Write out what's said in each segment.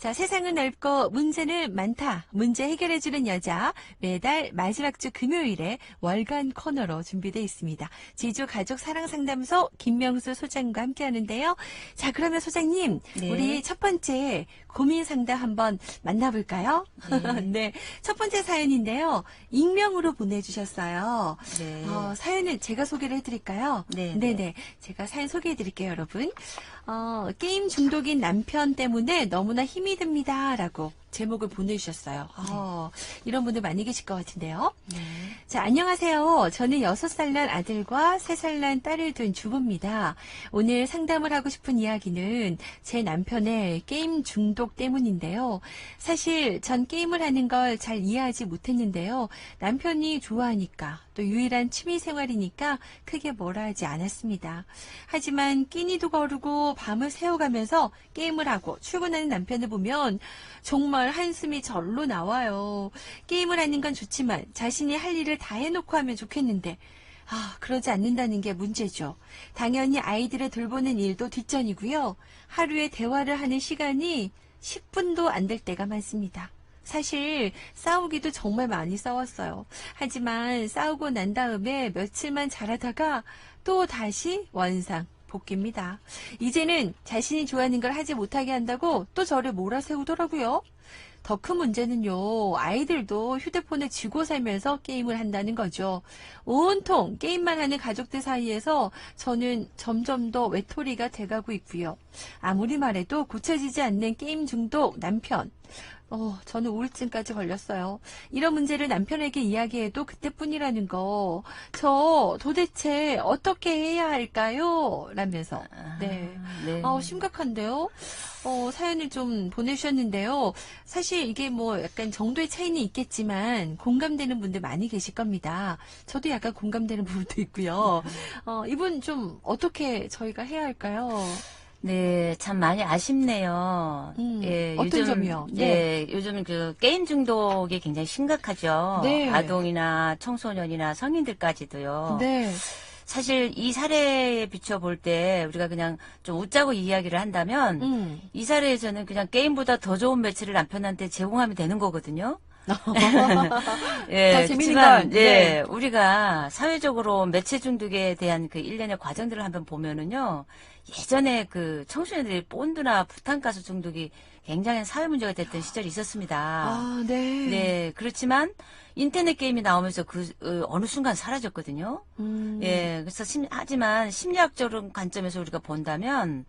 자, 세상은 넓고 문제는 많다. 문제 해결해주는 여자. 매달 마지막 주 금요일에 월간 코너로 준비되어 있습니다. 지주 가족 사랑 상담소 김명수 소장과 함께 하는데요. 자, 그러면 소장님, 네. 우리 첫 번째 고민 상담 한번 만나볼까요? 네. 네. 첫 번째 사연인데요. 익명으로 보내주셨어요. 네. 어, 사연은 제가 소개를 해드릴까요? 네, 네네. 제가 사연 소개해드릴게요, 여러분. 어, 게임 중독인 남편 때문에 너무나 힘이 듭니다. 라고 제목을 보내주셨어요. 어, 이런 분들 많이 계실 것 같은데요. 네. 자, 안녕하세요. 저는 6살 난 아들과 3살 난 딸을 둔 주부입니다. 오늘 상담을 하고 싶은 이야기는 제 남편의 게임 중독 때문인데요. 사실 전 게임을 하는 걸 잘 이해하지 못했는데요. 남편이 좋아하니까 또 유일한 취미 생활이니까 크게 뭐라 하지 않았습니다. 하지만 끼니도 거르고 밤을 새워가면서 게임을 하고 출근하는 남편을 보면 정말 한숨이 절로 나와요. 게임을 하는 건 좋지만 자신이 할 일을 다 해놓고 하면 좋겠는데 아, 그러지 않는다는 게 문제죠. 당연히 아이들을 돌보는 일도 뒷전이고요. 하루에 대화를 하는 시간이 10분도 안 될 때가 많습니다. 사실 싸우기도 정말 많이 싸웠어요. 하지만 싸우고 난 다음에 며칠만 잘하다가 또 다시 원상 복귀입니다. 이제는 자신이 좋아하는 걸 하지 못하게 한다고 또 저를 몰아세우더라고요. 더 큰 문제는요, 아이들도 휴대폰을 쥐고 살면서 게임을 한다는 거죠. 온통 게임만 하는 가족들 사이에서 저는 점점 더 외톨이가 돼가고 있고요. 아무리 말해도 고쳐지지 않는 게임 중독 남편. 어, 저는 우울증까지 걸렸어요. 이런 문제를 남편에게 이야기해도 그때뿐이라는 거. 저 도대체 어떻게 해야 할까요? 라면서. 네. 네. 어, 심각한데요? 어, 사연을 좀 보내주셨는데요. 사실 이게 뭐 약간 정도의 차이는 있겠지만 공감되는 분들 많이 계실 겁니다. 저도 약간 공감되는 부분도 있고요. 어, 이분 좀 어떻게 저희가 해야 할까요? 네, 참 많이 아쉽네요. 음, 어떤 점이요? 네. 요즘 그 게임 중독이 굉장히 심각하죠. 네. 아동이나 청소년이나 성인들까지도요. 네. 사실 이 사례에 비춰볼 때 우리가 그냥 좀 웃자고 이야기를 한다면 음. 이 사례에서는 그냥 게임보다 더 좋은 매체를 남편한테 제공하면 되는 거거든요. 예, 그렇지만, 건, 예, 네. 우리가 사회적으로 매체 중독에 대한 그 일련의 과정들을 한번 보면은요, 예전에 그 청소년들이 본드나 부탄가스 중독이 굉장히 사회 문제가 됐던 시절이 있었습니다. 아, 네. 네, 그렇지만 인터넷 게임이 나오면서 그 어, 어느 순간 사라졌거든요. 음. 예, 그래서 심, 하지만 심리학적인 관점에서 우리가 본다면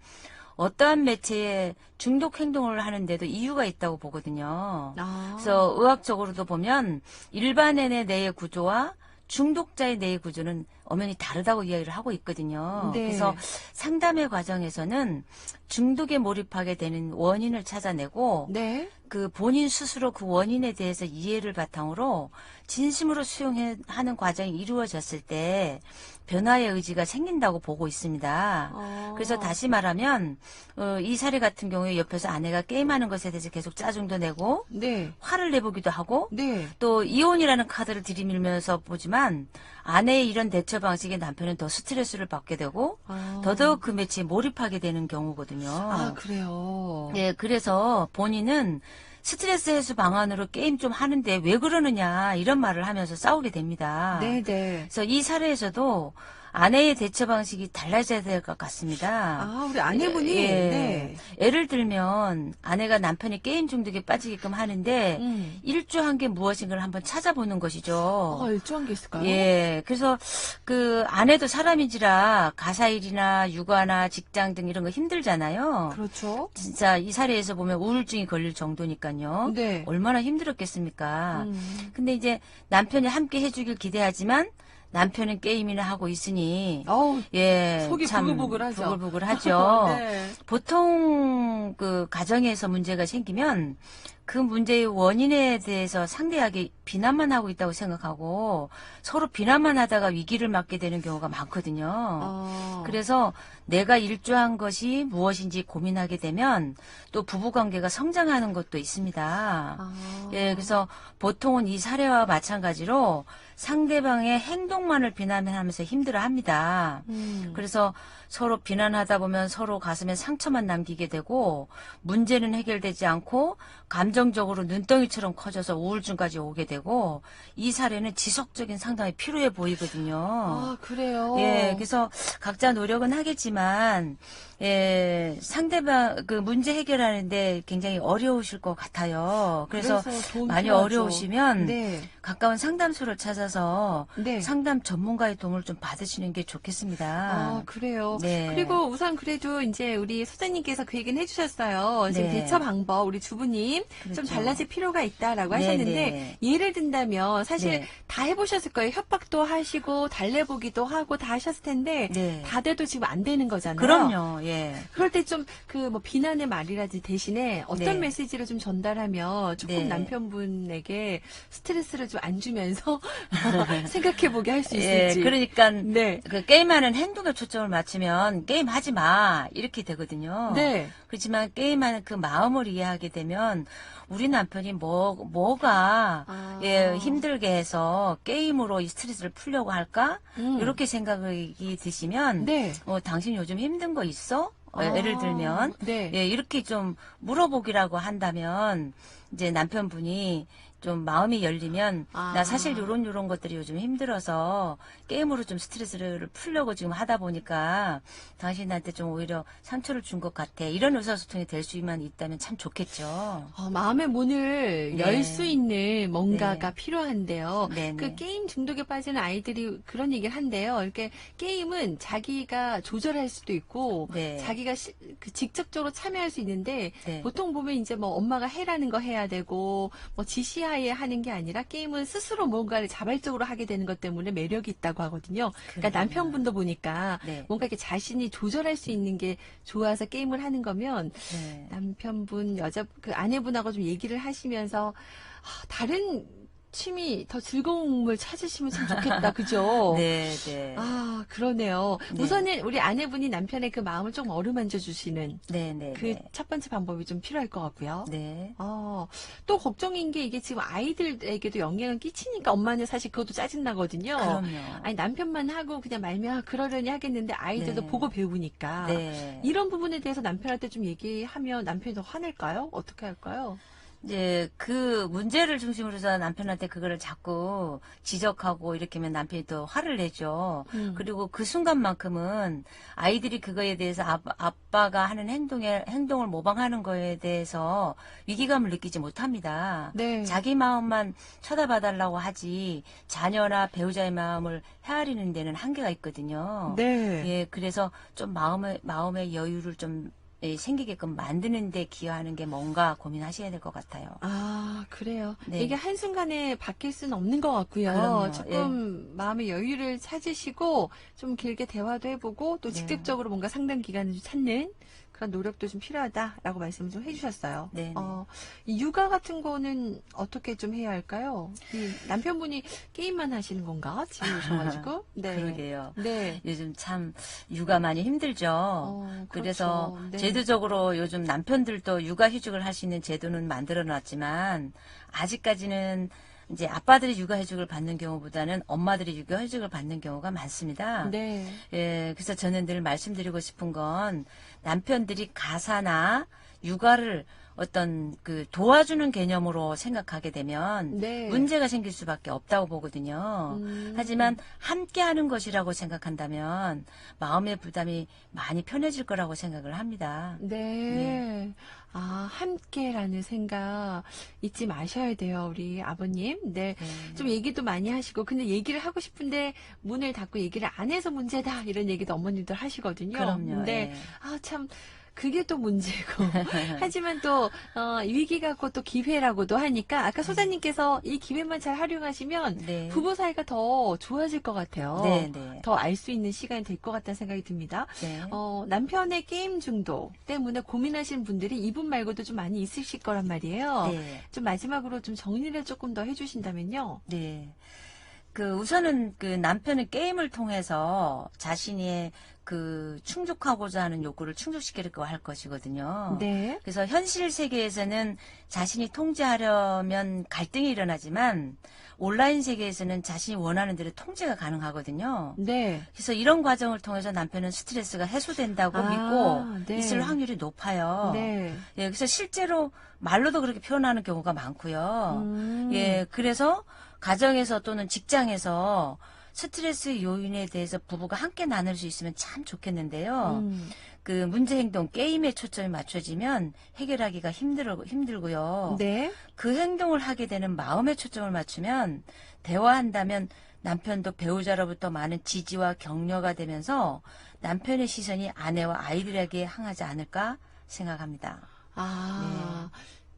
어떠한 매체에 중독 행동을 하는데도 이유가 있다고 보거든요. 아. 그래서 의학적으로도 보면 일반인의 뇌의 구조와 중독자의 뇌의 구조는 엄연히 다르다고 이야기를 하고 있거든요. 네. 그래서 상담의 과정에서는 중독에 몰입하게 되는 원인을 찾아내고 네. 그 본인 스스로 그 원인에 대해서 이해를 바탕으로 진심으로 수용하는 과정이 이루어졌을 때 변화의 의지가 생긴다고 보고 있습니다. 어. 그래서 다시 말하면 어, 이 사례 같은 경우에 옆에서 아내가 게임하는 것에 대해서 계속 짜증도 내고 네. 화를 내보기도 하고 네. 또 이혼이라는 카드를 들이밀면서 보지만 아내의 이런 대처 방식에 남편은 더 스트레스를 받게 되고 아. 더더욱 그 매치에 몰입하게 되는 경우거든요. 아, 그래요. 네, 그래서 본인은 스트레스 해소 방안으로 게임 좀 하는데 왜 그러느냐 이런 말을 하면서 싸우게 됩니다. 네, 네. 그래서 이 사례에서도 아내의 대처 방식이 달라져야 될 것 같습니다. 아, 우리 아내분이 예. 네. 예를 들면 아내가 남편이 게임 중독에 빠지게끔 하는데 음. 일조한 게 무엇인가를 한번 찾아보는 것이죠. 아, 일조한 게 있을까요? 예, 그래서 그 아내도 사람인지라 가사일이나 육아나 직장 등 이런 거 힘들잖아요. 그렇죠. 진짜 이 사례에서 보면 우울증이 걸릴 정도니까요. 네. 얼마나 힘들었겠습니까? 음. 근데 이제 남편이 함께 해주길 기대하지만 남편은 게임이나 하고 있으니 어우, 예, 속이 참 부글부글하죠. 부글부글하죠. 네. 보통 그 가정에서 문제가 생기면 그 문제의 원인에 대해서 상대하게 비난만 하고 있다고 생각하고 서로 비난만 하다가 위기를 맞게 되는 경우가 많거든요. 어. 그래서 내가 일조한 것이 무엇인지 고민하게 되면 또 부부 관계가 성장하는 것도 있습니다. 아. 예, 그래서 보통은 이 사례와 마찬가지로 상대방의 행동만을 비난하면서 힘들어합니다. 음. 그래서 서로 비난하다 보면 서로 가슴에 상처만 남기게 되고 문제는 해결되지 않고 감 정적으로 눈덩이처럼 커져서 우울증까지 오게 되고 이 사례는 지속적인 상당히 필요해 보이거든요. 아, 그래요? 예, 그래서 각자 노력은 하겠지만, 예, 상대방, 그 문제 해결하는데 굉장히 어려우실 것 같아요. 그래서, 도움 많이 필요하죠. 어려우시면 네. 가까운 상담소를 찾아서 네. 상담 전문가의 도움을 좀 받으시는 게 좋겠습니다. 아, 그래요. 네. 그리고 우선 그래도 이제 우리 소장님께서 그 얘기는 해주셨어요. 지금 네. 대처 방법, 우리 주부님 좀 그렇죠. 달라질 필요가 있다라고 네, 하셨는데, 네. 예를 든다면 사실 네. 다 해보셨을 거예요. 협박도 하시고, 달래보기도 하고 다 하셨을 텐데, 네. 다 돼도 지금 안 되는 거잖아요. 그럼요, 예. 그럴 때 좀 그 뭐 비난의 말이라든지 대신에 어떤 네. 메시지를 좀 전달하면 조금 네. 남편분에게 스트레스를 좀 안 주면서 생각해보게 할수 예, 있을지. 그러니까 네. 그 게임하는 행동에 초점을 맞추면 게임 하지 마 이렇게 되거든요. 네. 그렇지만 게임하는 그 마음을 이해하게 되면 우리 남편이 뭐 뭐가 아. 예 힘들게 해서 게임으로 이 스트레스를 풀려고 할까 음. 이렇게 생각이 드시면 네. 어 당신 요즘 힘든 거 있어? 어, 아, 예를 들면 네. 예 이렇게 좀 물어보기라고 한다면 이제 남편분이 좀 마음이 열리면 아. 나 사실 요런 요런 것들이 요즘 힘들어서 게임으로 좀 스트레스를 풀려고 지금 하다 보니까 당신한테 좀 오히려 상처를 준 것 같아. 이런 의사소통이 될 수만 있다면 참 좋겠죠. 어, 마음의 문을 네. 열수 있는 뭔가가 네. 필요한데요. 네네. 그 게임 중독에 빠지는 아이들이 그런 얘기를 한대요. 이렇게 게임은 자기가 조절할 수도 있고 네. 자기가 시- 그 직접적으로 참여할 수 있는데 네. 보통 보면 이제 뭐 엄마가 해라는 거 해야 되고 뭐 지시하 에 하는 게 아니라 게임은 스스로 뭔가를 자발적으로 하게 되는 것 때문에 매력이 있다고 하거든요. 그러니까 그래요. 남편분도 보니까 네. 뭔가 이렇게 자신이 조절할 수 있는 게 좋아서 게임을 하는 거면 네. 남편분 여자 그 아내분하고 좀 얘기를 하시면서 아, 다른 취미 더 즐거움을 찾으시면 참 좋겠다 그죠? 네, 네. 아 그러네요. 네. 우선은 우리 아내분이 남편의 그 마음을 좀 어루만져 주시는 네, 네. 그첫 번째 방법이 좀 필요할 것 같고요. 네. 어, 또 걱정인 게 이게 지금 아이들에게도 영향을 끼치니까 엄마는 사실 그것도 짜증나거든요. 그럼요. 아니 남편만 하고 그냥 말면 그러려니 하겠는데 아이들도 네. 보고 배우니까 네. 이런 부분에 대해서 남편한테 좀 얘기하면 남편이 더 화낼까요? 어떻게 할까요? 이제 그 문제를 중심으로 해서 남편한테 그거를 자꾸 지적하고 이렇게 하면 남편이 또 화를 내죠. 음. 그리고 그 순간만큼은 아이들이 그거에 대해서 아빠, 아빠가 하는 행동에 행동을 모방하는 거에 대해서 위기감을 느끼지 못합니다. 네. 자기 마음만 쳐다봐달라고 하지 자녀나 배우자의 마음을 헤아리는 데는 한계가 있거든요. 네. 예, 그래서 좀 마음의 마음의 여유를 좀 예, 생기게끔 만드는 데 기여하는 게 뭔가 고민하셔야 될 것 같아요. 아, 그래요. 네. 이게 한순간에 바뀔 수는 없는 것 같고요. 그럼요. 예. 조금 마음의 여유를 찾으시고 좀 길게 대화도 해보고 또 네. 직접적으로 뭔가 상담 기관을 좀 찾는 그런 노력도 좀 필요하다라고 말씀을 좀 해주셨어요. 네, 어, 이 육아 같은 거는 어떻게 좀 해야 할까요? 이 남편분이 게임만 하시는 건가? 집에 오셔가지고. 네. 그러게요. 네. 요즘 참 육아 많이 힘들죠. 어, 그래서 그렇죠. 네. 제도적으로 요즘 남편들도 육아 휴직을 할 수 있는 제도는 만들어 놨지만 아직까지는 이제 아빠들이 육아휴직을 받는 경우보다는 엄마들이 육아휴직을 받는 경우가 많습니다. 네. 예, 그래서 저는 늘 말씀드리고 싶은 건 남편들이 가사나 육아를 어떤 그 도와주는 개념으로 생각하게 되면 네. 문제가 생길 수밖에 없다고 보거든요. 음. 하지만 함께 하는 것이라고 생각한다면 마음의 부담이 많이 편해질 거라고 생각을 합니다. 네. 아, 함께라는 생각 잊지 마셔야 돼요, 우리 아버님. 네. 네. 좀 얘기도 많이 하시고, 근데 얘기를 하고 싶은데 문을 닫고 얘기를 안 해서 문제다, 이런 얘기도 어머님들 하시거든요. 그럼요. 근데, 예. 아, 참, 그게 또 문제고. 하지만 또, 어, 위기가 곧 또 기회라고도 하니까, 아까 소장님께서 이 기회만 잘 활용하시면, 네. 부부 사이가 더 좋아질 것 같아요. 네, 네. 더알 수 있는 시간이 될 것 같다는 생각이 듭니다. 네. 어, 남편의 게임 중독 때문에 고민하시는 분들이 이분 말고도 좀 많이 있으실 거란 말이에요. 네. 좀 마지막으로 좀 정리를 조금 더 해주신다면요. 네. 그 우선은 그 남편은 게임을 통해서 자신의 그 충족하고자 하는 욕구를 충족시키려고 할 것이거든요. 네. 그래서 현실 세계에서는 자신이 통제하려면 갈등이 일어나지만 온라인 세계에서는 자신이 원하는 대로 통제가 가능하거든요. 네. 그래서 이런 과정을 통해서 남편은 스트레스가 해소된다고 아, 믿고 네. 있을 확률이 높아요. 네. 예, 그래서 실제로 말로도 그렇게 표현하는 경우가 많고요. 음. 예, 그래서 가정에서 또는 직장에서 스트레스 요인에 대해서 부부가 함께 나눌 수 있으면 참 좋겠는데요. 음. 그 문제 행동 게임에 초점이 맞춰지면 해결하기가 힘들어 힘들고요. 네. 그 행동을 하게 되는 마음에 초점을 맞추면 대화한다면 남편도 배우자로부터 많은 지지와 격려가 되면서 남편의 시선이 아내와 아이들에게 향하지 않을까 생각합니다. 아.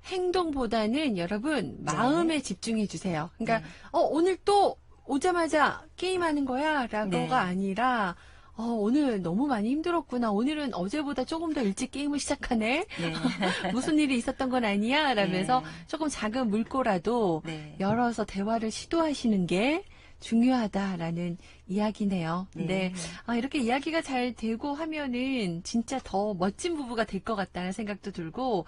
행동보다는 여러분 마음에 집중해 주세요. 그러니까 네. 어 오늘 또 오자마자 게임하는 거야라고가 네. 아니라 어 오늘 너무 많이 힘들었구나. 오늘은 어제보다 조금 더 일찍 게임을 시작하네. 네. 무슨 일이 있었던 건 아니야? 라면서 네. 조금 작은 물꼬라도 네. 열어서 대화를 시도하시는 게 중요하다라는 이야기네요. 네. 네. 아, 이렇게 이야기가 잘 되고 하면은 진짜 더 멋진 부부가 될 것 같다는 생각도 들고,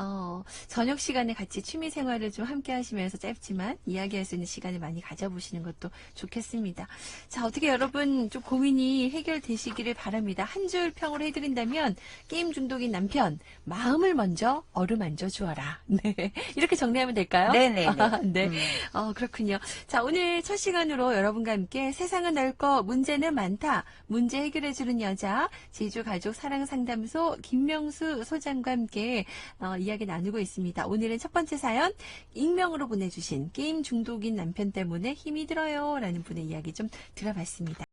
어, 저녁 시간에 같이 취미 생활을 좀 함께 하시면서 짧지만 이야기할 수 있는 시간을 많이 가져보시는 것도 좋겠습니다. 자, 어떻게 여러분 좀 고민이 해결되시기를 바랍니다. 한 줄 평으로 해드린다면, 게임 중독인 남편, 마음을 먼저 어루만져 주어라. 네. 이렇게 정리하면 될까요? 네네네. 아, 네. 음. 어, 그렇군요. 자, 오늘 첫 시간으로 여러분과 함께 세상은 넓고 문제는 많다. 문제 해결해주는 여자, 제주 가족 사랑 상담소 김명수 소장과 함께 어, 이야기 나누고 있습니다. 오늘은 첫 번째 사연, 익명으로 보내주신 게임 중독인 남편 때문에 힘이 들어요. 라는 분의 이야기 좀 들어봤습니다.